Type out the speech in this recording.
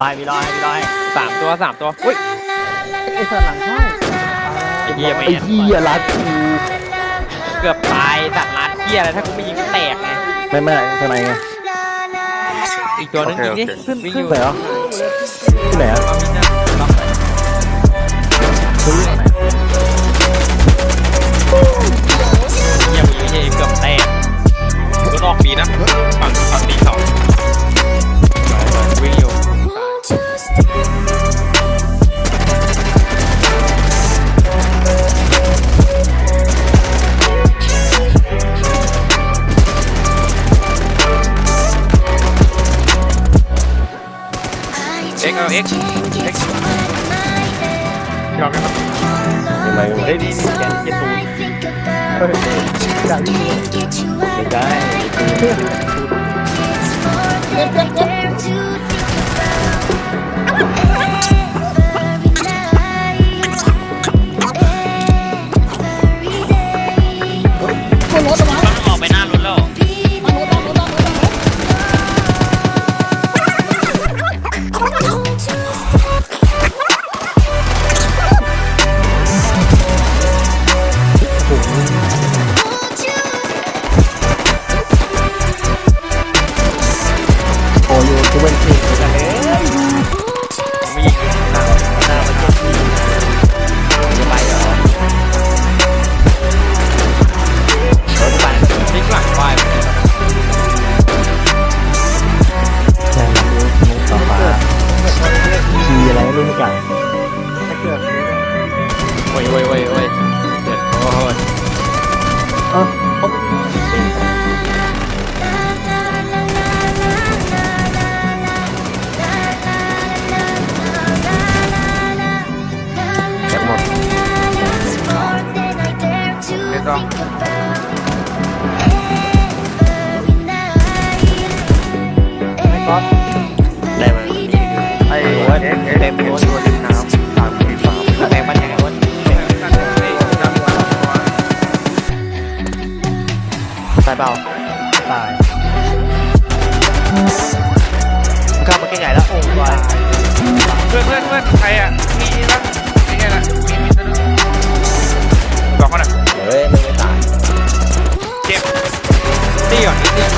ให้พี่รอให้พี่รอให้สามตัวสามตัวอุ้ยไอ้สัตว์หลังเข้าไอ้เหี้ยไม่ไอ้เหี้ยรัดกูเกือบตายสัตว์รัดเหี้ยอะไรถ้ากูไม่ยิงแตกไงไม่ไม่ทำไมไงอีกตัวนึงยิงดิขึ้นวิ่งขึ้อนยู่ไหนเหรอที่ไหนอะเอาวิ่งนะล็อกไปขึ้นที่ไหนเหี้ยกูยิงไม่ใช่เกือบแตกก็นอกดีนะฝั่งฝั่งตีสองวิ่ง เอ็กเอาเอ็กเอ็ก โอ้ยกู ต็มตัวตัวริมน้ำสามสี่สามแรงมันยังไงวะตายเปล่าตายมันกลับมาใกล้ๆแล้วโอ้ยเพื่อนเพื่อนเพื่อนใครอะมีบ้างมีไงล่ะมีมีตัวนึงบอกเขาหน่อยเฮ้ยไม่ไม่ตายเจ็บตีก่อนตีตีตีตีตี